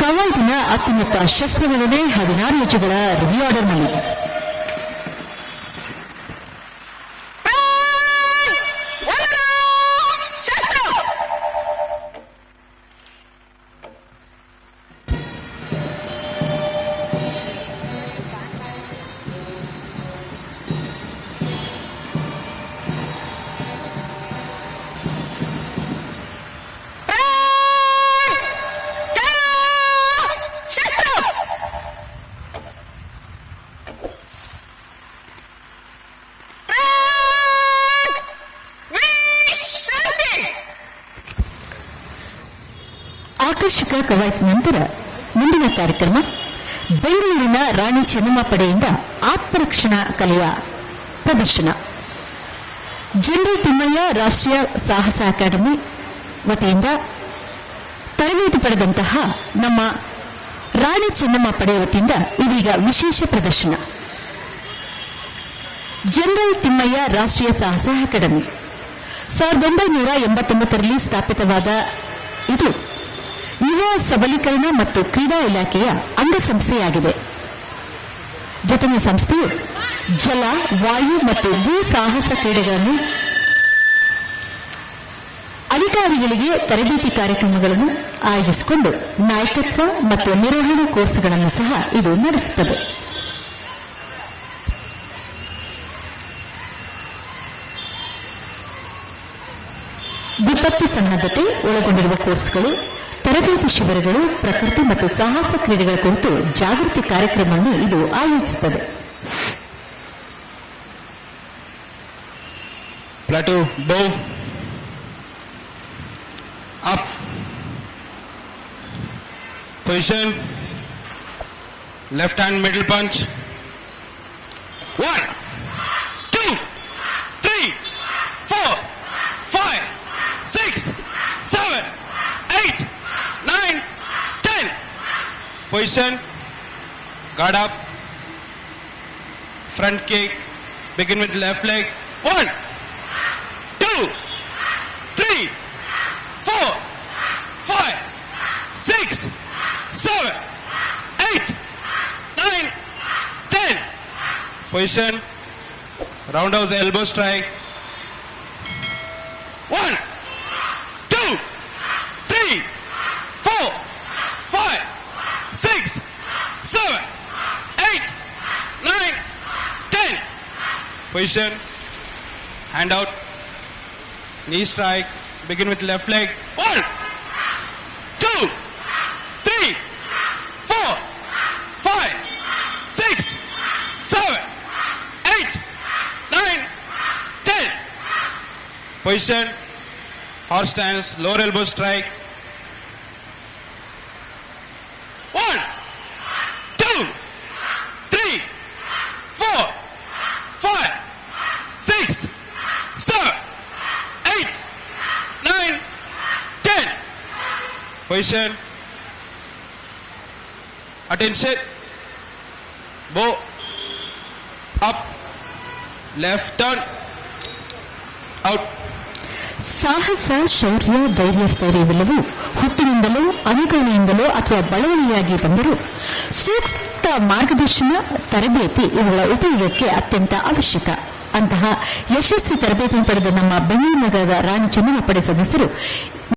ಕವಾಯಿನ ಅತ್ಯುನ್ನತ ಶಸ್ತ್ರಗಳನ್ನೇ ಹದಿನಾರು ರುಚಿ ರಿಆರ್ಡರ್ನಲ್ಲಿ ಆಕರ್ಷಕ ಕವಾಯತ್ ನಂತರ ಮುಂದಿನ ಕಾರ್ಯಕ್ರಮ ಬೆಂಗಳೂರಿನ ರಾಣಿ ಚೆನ್ನಮ್ಮ ಪಡೆಯಿಂದ ಆತ್ಮರಕ್ಷಣಾ ಕಲೆಯ ಪ್ರದರ್ಶನ. ಜನರಲ್ ತಿಮ್ಮಯ್ಯ ರಾಷ್ಟ್ರೀಯ ಸಾಹಸ ಅಕಾಡೆಮಿ ವತಿಯಿಂದ ತರಬೇತಿ ಪಡೆದಂತಹ ನಮ್ಮ ರಾಣಿ ಚೆನ್ನಮ್ಮ ಪಡೆಯ ವತಿಯಿಂದ ಇದೀಗ ವಿಶೇಷ ಪ್ರದರ್ಶನ. ಜನರಲ್ ತಿಮ್ಮಯ್ಯ ರಾಷ್ಟ್ರೀಯ ಸಾಹಸ ಅಕಾಡೆಮಿ. ಸಾವಿರದ ಒಂಬೈನೂರ ಎಂಬತ್ತೊಂಬತ್ತರಲ್ಲಿ ಸ್ಥಾಪಿತವಾದ ಇದು ಯುವ ಸಬಲೀಕರಣ ಮತ್ತು ಕ್ರೀಡಾ ಇಲಾಖೆಯ ಅಂಗಸಂಸ್ಥೆಯಾಗಿದೆ. ಜತನ ಸಂಸ್ಥೆಯು ಜಲ, ವಾಯು ಮತ್ತು ಭೂ ಸಾಹಸ ಕ್ರೀಡೆಗಳನ್ನು ಅಧಿಕಾರಿಗಳಿಗೆ ತರಬೇತಿ ಕಾರ್ಯಕ್ರಮಗಳನ್ನು ಆಯೋಜಿಸಿಕೊಂಡು ನಾಯಕತ್ವ ಮತ್ತು ನಿರ್ವಹಣಾ ಕೋರ್ಸ್ಗಳನ್ನು ಸಹ ಇದು ನಡೆಸುತ್ತದೆ. ವಿಪತ್ತು ಸನ್ನದ್ಧತೆ ಒಳಗೊಂಡಿರುವ ಕೋರ್ಸ್ಗಳು ತರಬೇತಿ ಶಿಬಿರಗಳು ಪ್ರಕೃತಿ ಮತ್ತು ಸಾಹಸ ಕ್ರೀಡೆಗಳ ಕುರಿತು ಜಾಗೃತಿ ಕಾರ್ಯಕ್ರಮವನ್ನು ಇದು ಆಯೋಜಿಸುತ್ತದೆ ಪ್ಲಾಟೋ ಬೋ ಅಪ್ Position. Left hand middle punch. One, Position. Guard up. Front kick. Begin with left leg. One. two, three, four, five, six, seven, eight, nine, ten. Position. Roundhouse elbow strike. One, two, three, four, five, six, seven, eight, nine, ten. Position. Hand out. Knee strike. Begin with left leg. One, two, three, four, five, six, seven, eight, nine, ten. Position. Horse stance. Lower elbow strike. Position. Attention. Bow. Up. Left turn. Out. ಸಾಹಸ, ಶೌರ್ಯ, ಧೈರ್ಯ ಸ್ಥೈರ್ಯವೆಲ್ಲವೂ ಹುಟ್ಟಿನಿಂದಲೋ, ಅನುಕರಣೆಯಿಂದಲೋ ಅಥವಾ ಬಳವಳಿಯಾಗಿ ಬಂದರೂ ಸೂಕ್ತ ಮಾರ್ಗದರ್ಶನ, ತರಬೇತಿ ಇವುಗಳ ಉಪಯೋಗಕ್ಕೆ ಅತ್ಯಂತ ಅವಶ್ಯಕ ಅಂತಹ ಯಶಸ್ವಿ ತರಬೇತಿ ಪಡೆದ ನಮ್ಮ ಬೆಂಗಳೂರು ನಗರದ ರಾಣಿ ಚೆನ್ನಮ್ಮ ಪಡೆ ಸದಸ್ಯರು